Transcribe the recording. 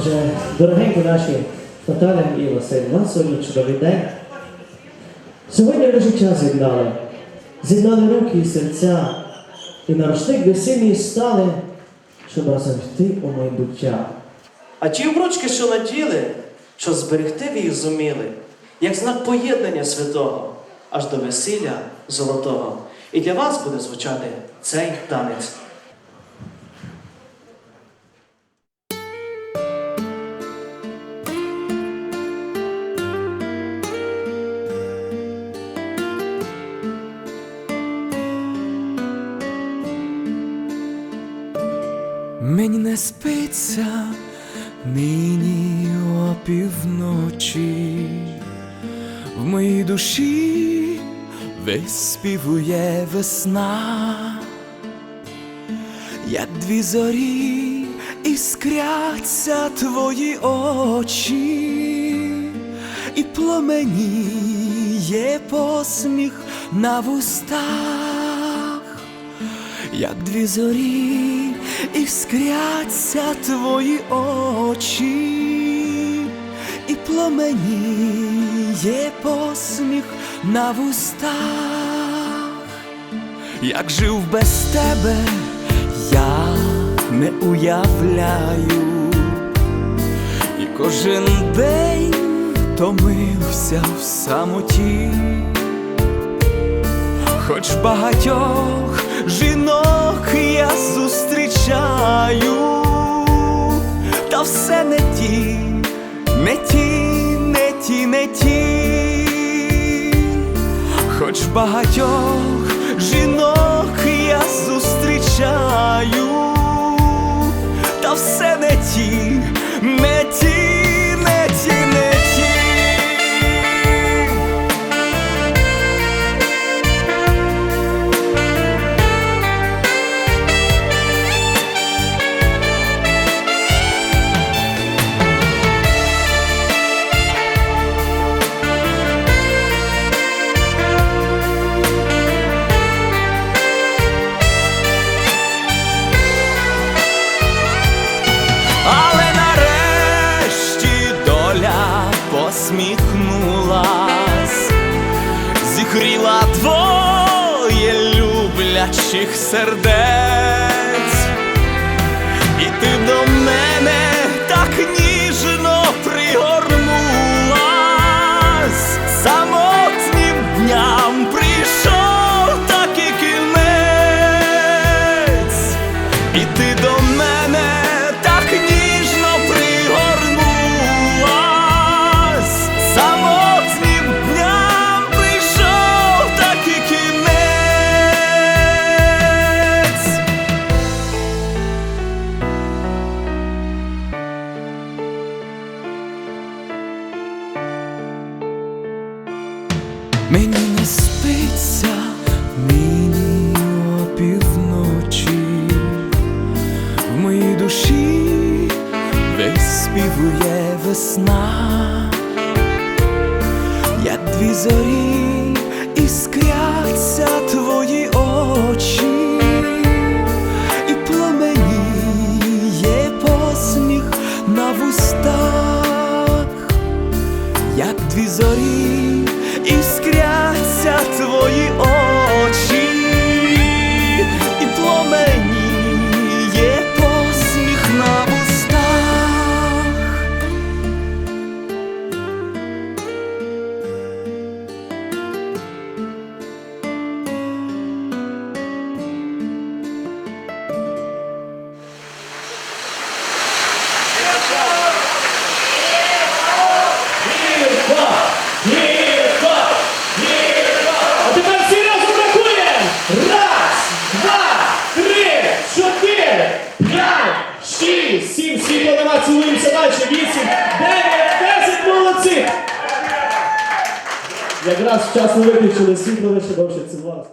Отже, дорогенькі наші Наталя і Василь, у нас сьогодні чудовий день. Сьогодні ви життя з'єднали, з'єднали руки і серця, і на рушник весільні стали, щоб разом йти у майбуття. А ті обручки, що наділи, що зберегти ви їх зуміли, як знак поєднання святого, аж до весілля золотого. І для вас буде звучати цей танець. Мені не спиться нині опівночі, в моїй душі виспівує весна, як дві зорі іскряться твої очі, і пломеніє посміх на вустах. Як дві зорі іскряться твої очі, і пломеніє посміх на вустах, як жив без тебе, я не уявляю, і кожен день томився в самоті. Хоч багатьох жінок я зустрічаю, та все не ті, не ті, не ті, не ті, хоч багатьох жінок посміхнулась, зігріла двоє люблячих сердець, спиться мені опівночі, в моїй душі виспівує весна, як дві зорі іскряться твої очі, сім, нема, цілуємося далі, вісім, дев'ять, десять, молодці! Якраз вчасно виключили світло, лише довше цілувалися.